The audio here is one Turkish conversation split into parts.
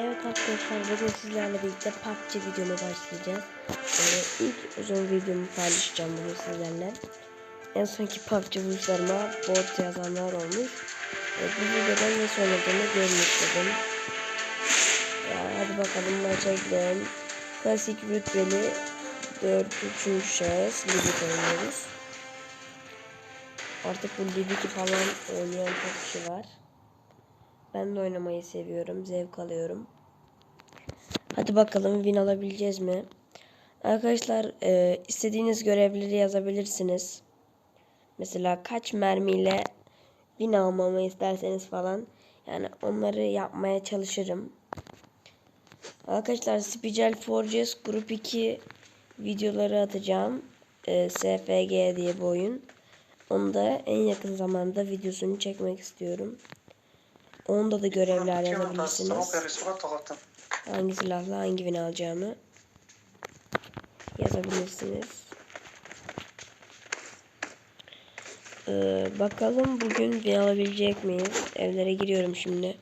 Evet arkadaşlar bugün sizlerle birlikte PUBG videoma başlayacağız. Ee, ilk uzun videomu paylaşacağım bugün sizlerle. En sonki PUBG vuruşlarıma bot yazanlar olmuş. Ee, bu videoda nasıl oynadığını görmek istedim. Ya, hadi bakalım maça gidelim. Klasik rütbeli 4 3. şahıs Libik oynuyoruz. Artık bu Libik'i falan oynayan çok kişi var. Ben de oynamayı seviyorum. Zevk alıyorum. Hadi bakalım win alabileceğiz mi? Arkadaşlar e, istediğiniz görevleri yazabilirsiniz. Mesela kaç mermiyle win almamı isterseniz falan. Yani onları yapmaya çalışırım. Arkadaşlar Spicel Forges Grup 2 videoları atacağım. E, SFG diye bir oyun. Onu da en yakın zamanda videosunu çekmek istiyorum. Onda da görevler yazabilirsiniz. Hangi silahla hangi win alacağımı yazabilirsiniz. Ee, bakalım bugün win alabilecek miyiz? Evlere giriyorum şimdi.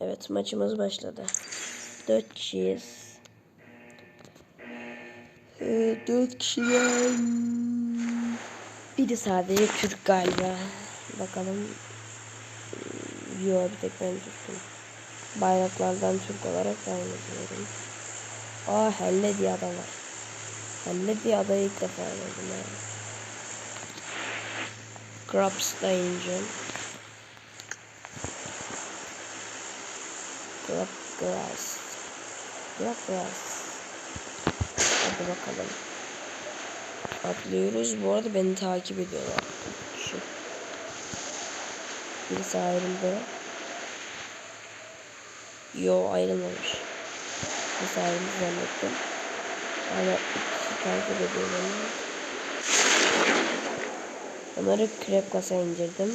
Evet maçımız başladı. 4 kişiyiz. Ee, 4 kişiden biri sadece Türk galiba. Bakalım Yo bir tek ben Türk'üm. Bayraklardan Türk olarak ben yazıyorum. Aa Helle diye ada var. Helle diye adayı ilk defa gördüm yani. Grubs'da ineceğim. Grubgrass. Grubgrass. Hadi bakalım. Atlıyoruz. Bu arada beni takip ediyorlar. Şu. Birisi ayrıldı. Yo ayrılmamış. Birisi ayrıldı zannettim. Ama ikisi takip ediyor. Onları krep kasa indirdim.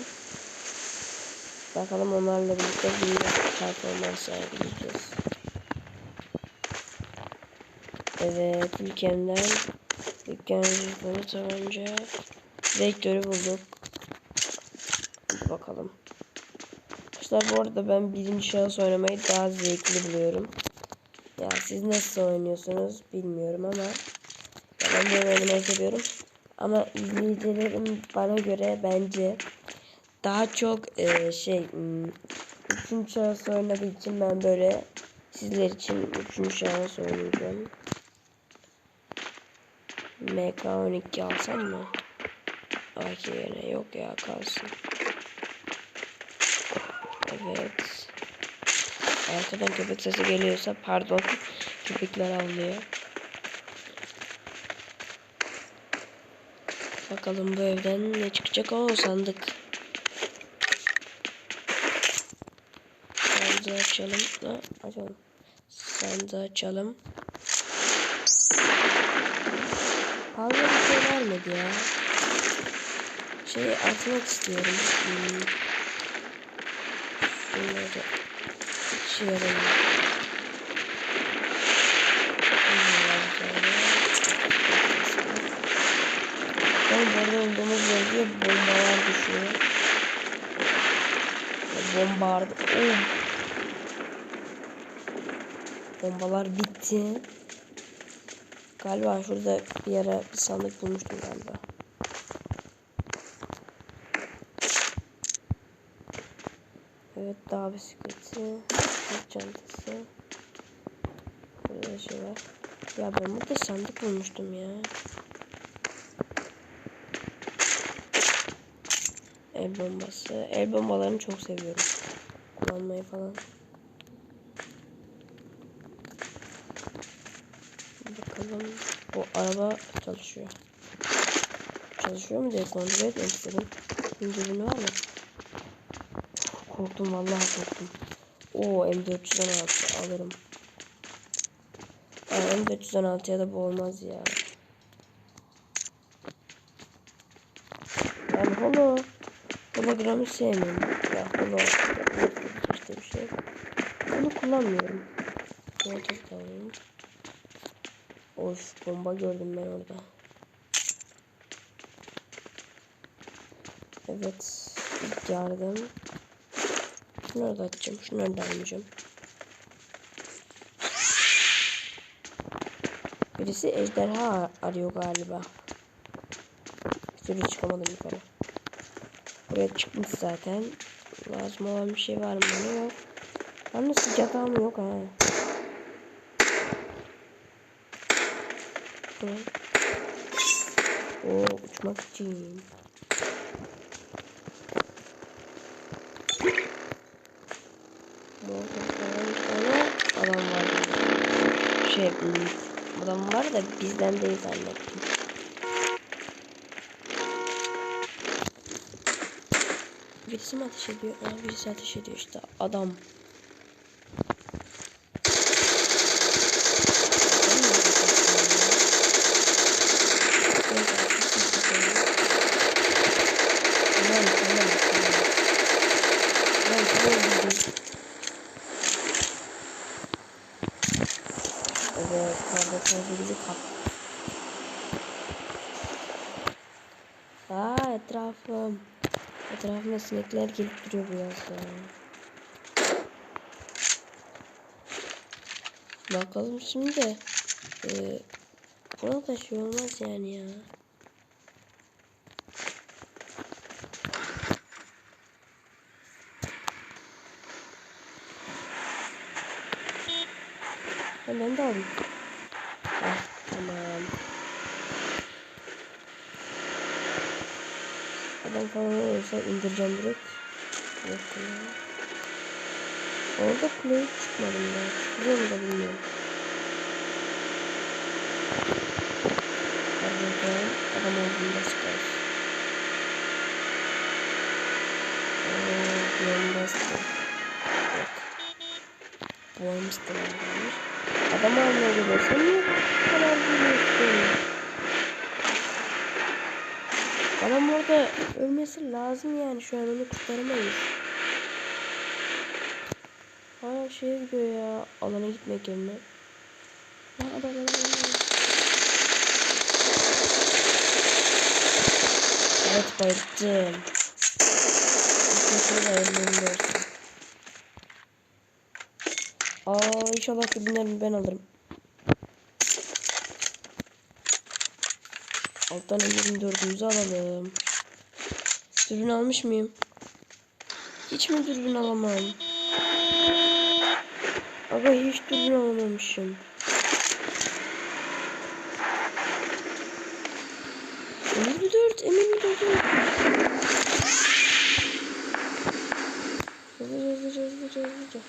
Bakalım onlarla birlikte bir performans sergileyeceğiz. Evet ülkemden dükkan yüzleri tabanca vektörü bulduk. Bakalım. Arkadaşlar bu arada ben birinci şahıs oynamayı daha zevkli buluyorum. Ya siz nasıl oynuyorsunuz bilmiyorum ama ben böyle oynamayı seviyorum. Ama izleyicilerim bana göre bence daha çok e, şey hmm, üçüncü şahıs oynadığı için ben böyle sizler için üçüncü şahıs oynayacağım. MK12 alsam mı? AK yerine yok ya kalsın. Evet. Arkadan köpek sesi geliyorsa pardon. Köpekler avlıyor. Bakalım bu evden ne çıkacak? O sandık. Sandığı açalım. Ha, açalım. Sandığı açalım. Fazla bir şey vermedi ya. Şey atmak istiyorum. Hmm. Şunları işe yaramıyor. Ben burada olduğumuz bölgeye bombalar düşüyor. Bombardı. Oh. Bombalar bitti. Galiba şurada bir yere bir sandık bulmuştum galiba. Evet dağ bisikleti, çantası. Burada şey var. Ya ben burada sandık bulmuştum ya. El bombası. El bombalarını çok seviyorum. Kullanmayı falan. Bakalım. Bu araba çalışıyor. Çalışıyor mu diye kontrol etmek istedim. İndirim var mı? Korktum vallahi korktum. Oo M416 alırım. Aa, M416'ya da bu olmaz ya. Ben holo hologramı sevmiyorum. Ya holo işte bir şey. Bunu kullanmıyorum. Molotof da alayım. Of bomba gördüm ben orada. Evet. İlk yardım. Şunları da atacağım. Şunları da almayacağım. Birisi ejderha arıyor galiba. Bir türlü çıkamadım yukarı. Buraya çıkmış zaten. Lazım olan bir şey var mı? Ne yok. Yalnız sıcak mı yok ha. Oo uçmak için. Ona adam var. Şey hmm, da bizden değil zannettim. Birisi mi ateş ediyor? Aa, birisi ateş ediyor işte. Adam. Tamam, tamam, tamam. Tamam, tamam, dedim. Evet, kardeşim bizi kap. Aa, etrafım. Etrafıma sinekler gelip duruyor bu yazda. Bakalım şimdi. Ee, buna da şey olmaz yani ya. Hemen de alayım. Ah, tamam. Adam falan olursa indireceğim direkt. Yok. Orada kuleye çıkmadım ben. Çıkıyor mu da bilmiyorum. Harbiden adam olduğunda çıkarız. Ooo Bombastic. Yok. Bombastic varmış. Adam almaya geliyorsan niye bu kadar biliyorsun? Adam orada ölmesi lazım yani şu an onu kurtaramayız. Hala şeye gidiyor ya alana gitmek yerine. Evet bayıldım. Mesela ölmemi görsün. Aa inşallah ürünlerimi ben alırım. Alttan 24'ümüzü alalım. Dürbün almış mıyım? Hiç mi dürbün alamam? Aga hiç dürbün alamamışım. Emin mi dört? Emin mi dört? Hızlıca hızlıca hızlıca hızlıca.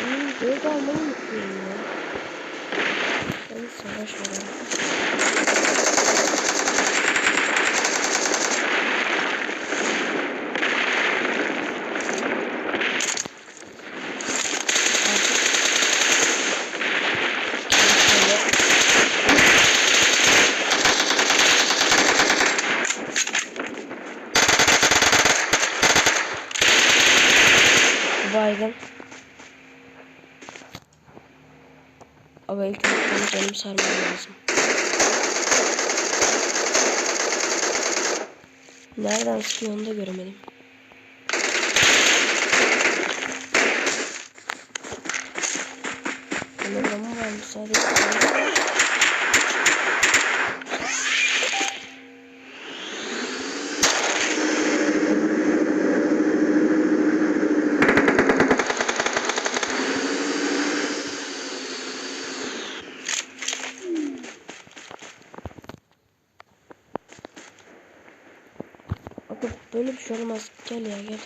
Emin mi dört almayı unutuyorum ya. Ben savaş var. Baygın. Ama ilk önce canım sarmam lazım. Nereden sıkıyor onu da göremedim. Kameraman var müsaade bir şey olmaz. Gel ya gel.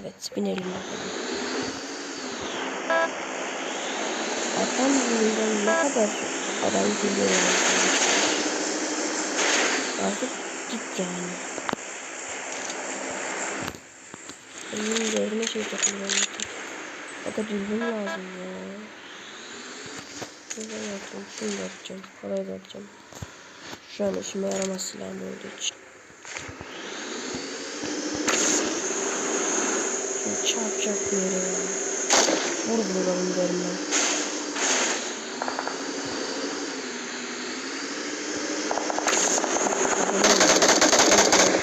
Evet binelim bakalım. Arkan yüzünden ne kadar adam geliyor. Artık git yani. Benim değerime şey takıyorum. Aga dürbün lazım ya. Şurada yapacağım. Şunu da yapacağım. Parayı da yapacağım. Şu an işime yaramaz silahım olduğu için. yapacak bir yere ya. Vur bulalım derim ben.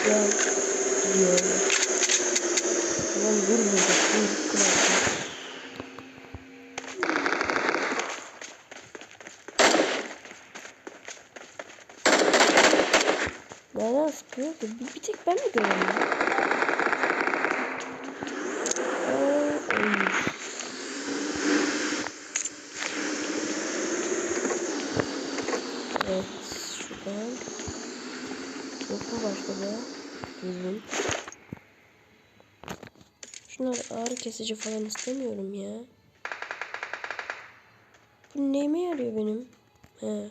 Gel. Gidiyor. Tamam vur burada. Vur. Kırar. Nereden sıkıyor ki? Bir, bir tek ben mi görüyorum? Aa, olmuş. Evet, şuradan. Yok mu başka bir? Düzgün. Şunlar ağrı kesici falan istemiyorum ya. Bu neyime yarıyor benim? He.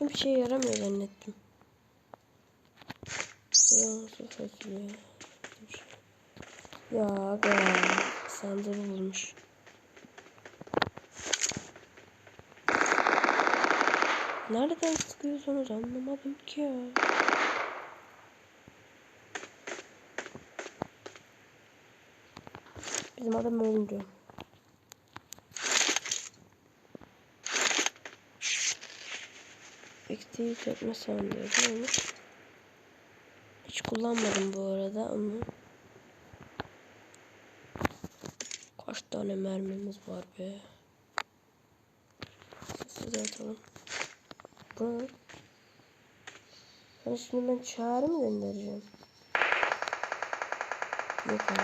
Ben bir şey yaramıyor zannettim. Ya? Ya sandığı bulmuş. Nereden sıkıyorsunuz anlamadım ki ya. Bizim adam öldü. Ektiği tekme sandığı olmuş. Hiç kullanmadım bu arada onu. Kaç tane mermimiz var be. Size atalım. Bu. Yani şimdi ben çağrı mı göndereceğim? Yok abi.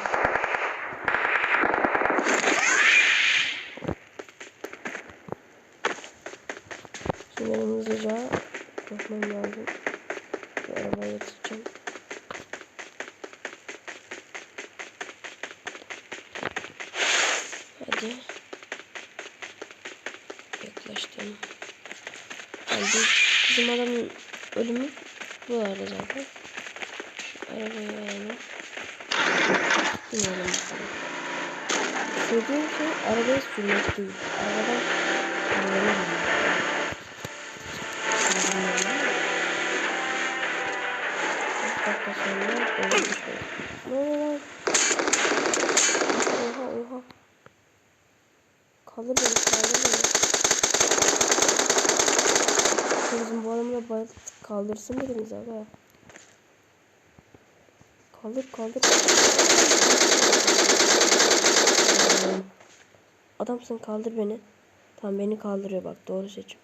Şimdi benim hızlıca bakmam lazım. Şu arabaya yetişeceğim. Hadi. Hadi. Bizim adamın ölümü bu arada zaten. Arabayı alalım. Binelim bakalım. Söylediğim şey arabayı sürmek değil. Arabadan arabayı Bir dakika sonra böyle bir şey. Ne oluyor lan? Oha oha. Kaldır beni kaldır beni. Bizim bu adamla bayıldık. Kaldırsın birimiz aga. Kaldır kaldır. Adamsın kaldır beni. Tamam beni kaldırıyor bak doğru seçim.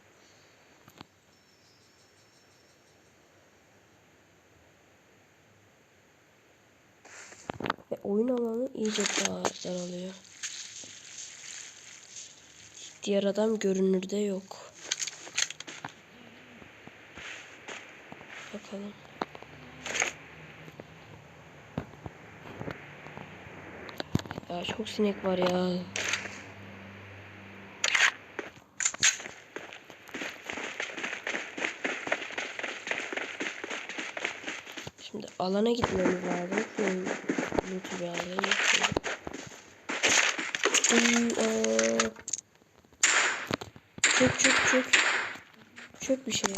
Ve oyun alanı iyice daha daralıyor. Diğer adam görünürde yok. Bakalım. Ya çok sinek var ya. Şimdi alana gitmemiz lazım. Şöyle loot'u bir alayım. Çök çök çök. Çök bir şey.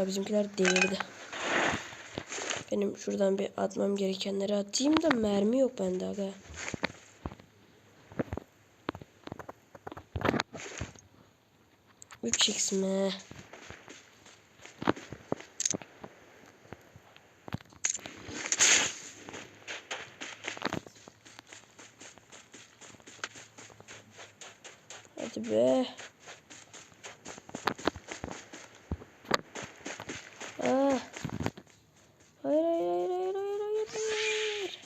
Ya bizimkiler delirdi. Benim şuradan bir atmam gerekenleri atayım da mermi yok bende aga. Üç x mi? Hadi be. Ah. Hayır hayır hayır hayır hayır hayır hayır.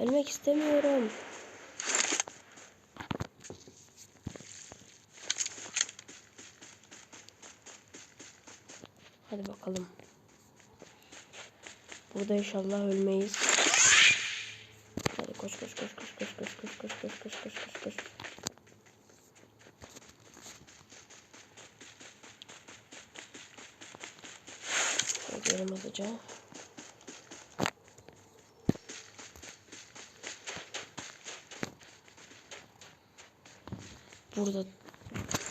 Ölmek istemiyorum. Hadi bakalım. Burada inşallah ölmeyiz. Burada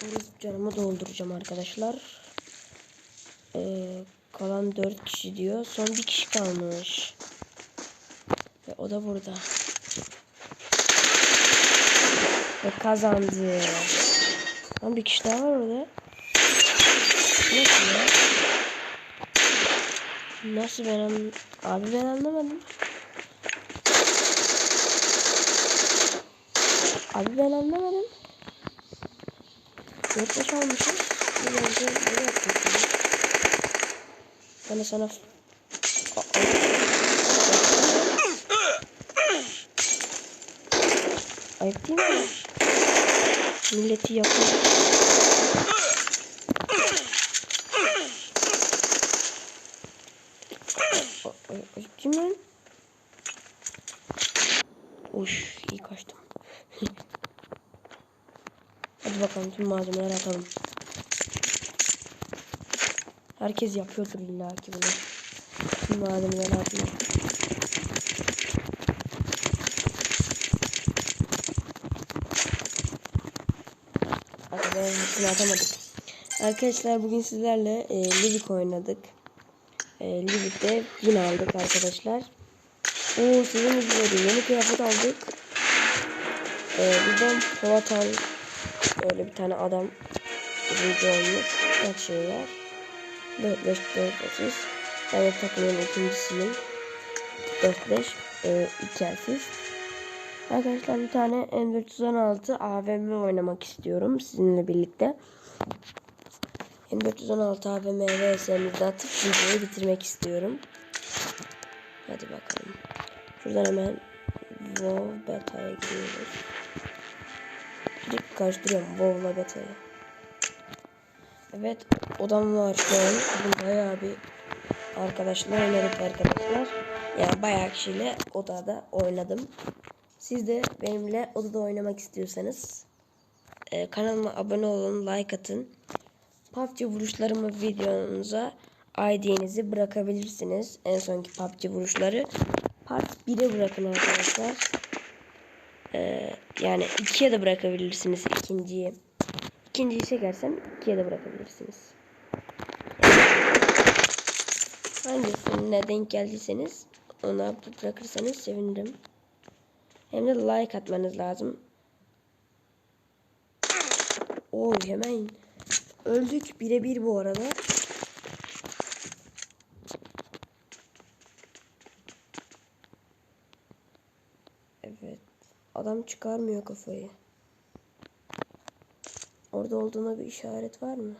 Vurup canımı dolduracağım arkadaşlar. Ee, kalan 4 kişi diyor. Son bir kişi kalmış. Ve o da burada. Ve kazandı. Lan bir kişi daha var orada. Nasıl ya? Nasıl ben Abi ben anlamadım. Abi ben anlamadım. 4 5 almışım. Bir önce ne yapıyorsun? Ben de sana... Aa, Ayıp değil mi? Milleti ay- Ayıp değil mi? Uş iyi kaçtım. Hadi bakalım tüm malzemeleri atalım. Herkes yapıyordur illa ki bunu. Tüm malzemeleri atmak. Arkadaşlar atamadık. Arkadaşlar bugün sizlerle e, Livik oynadık. E, Livik'te win aldık arkadaşlar. Oo sizin gibi yeni kıyafet aldık. E, bizden Polat al öyle bir tane adam birinci olmuş. Kaç şey var? 4 5 4 8. Ben de takımın ikincisiyim. 4 5 e, 2 asist. Arkadaşlar bir tane M416 AVM oynamak istiyorum sizinle birlikte. M416 AVM VS'mizi atıp videoyu bitirmek istiyorum. Hadi bakalım. Şuradan hemen WoW Beta'ya giriyoruz. Karıştırıyorum WoW'la Beta'yı. Evet odam var şu an. Bugün bayağı bir arkadaşlar oynadık arkadaşlar. Yani bayağı kişiyle odada oynadım. Siz de benimle odada oynamak istiyorsanız e, kanalıma abone olun, like atın. PUBG vuruşlarımı videonuza ID'nizi bırakabilirsiniz. En sonki PUBG vuruşları part 1'e bırakın arkadaşlar. E, yani 2'ye de bırakabilirsiniz ikinciyi. İkinciyi çekersem 2'ye de bırakabilirsiniz. Hangisine denk geldiyseniz ona bırakırsanız sevinirim. Hem de like atmanız lazım. Oo hemen öldük birebir bu arada. Evet. Adam çıkarmıyor kafayı. Orada olduğuna bir işaret var mı?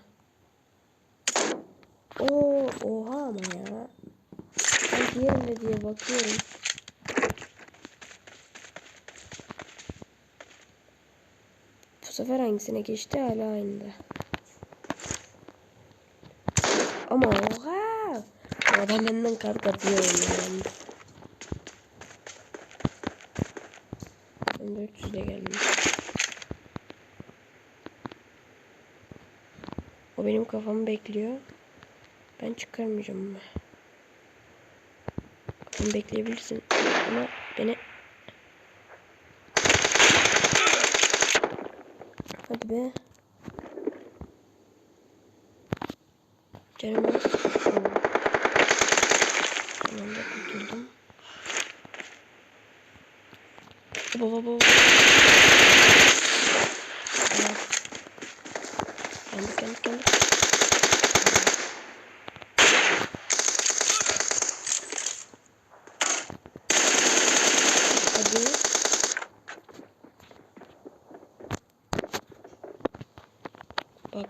Oo, oha ama ya. Ben diğerinde diye bakıyorum. Bu sefer hangisine geçti hala aynı. Ama oha! Bu adam benden kart atıyor yani. Ben 400'e gelmiş. O benim kafamı bekliyor. Ben çıkarmayacağım ama. Kafamı bekleyebilirsin. Ama beni Hadi be. Canım. Tamam da kurtuldum.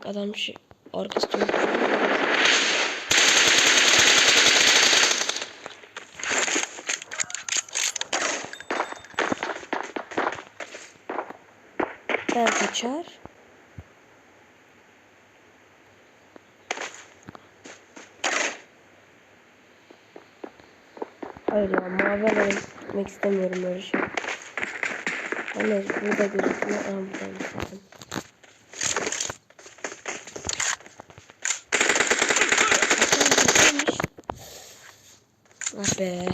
Adam şey arkası dönüp Ben kaçar. Hayır ya mavi alanı gitmek istemiyorum böyle şey. Hani burada gözüküyor. Aa buradaymış zaten. Ah be.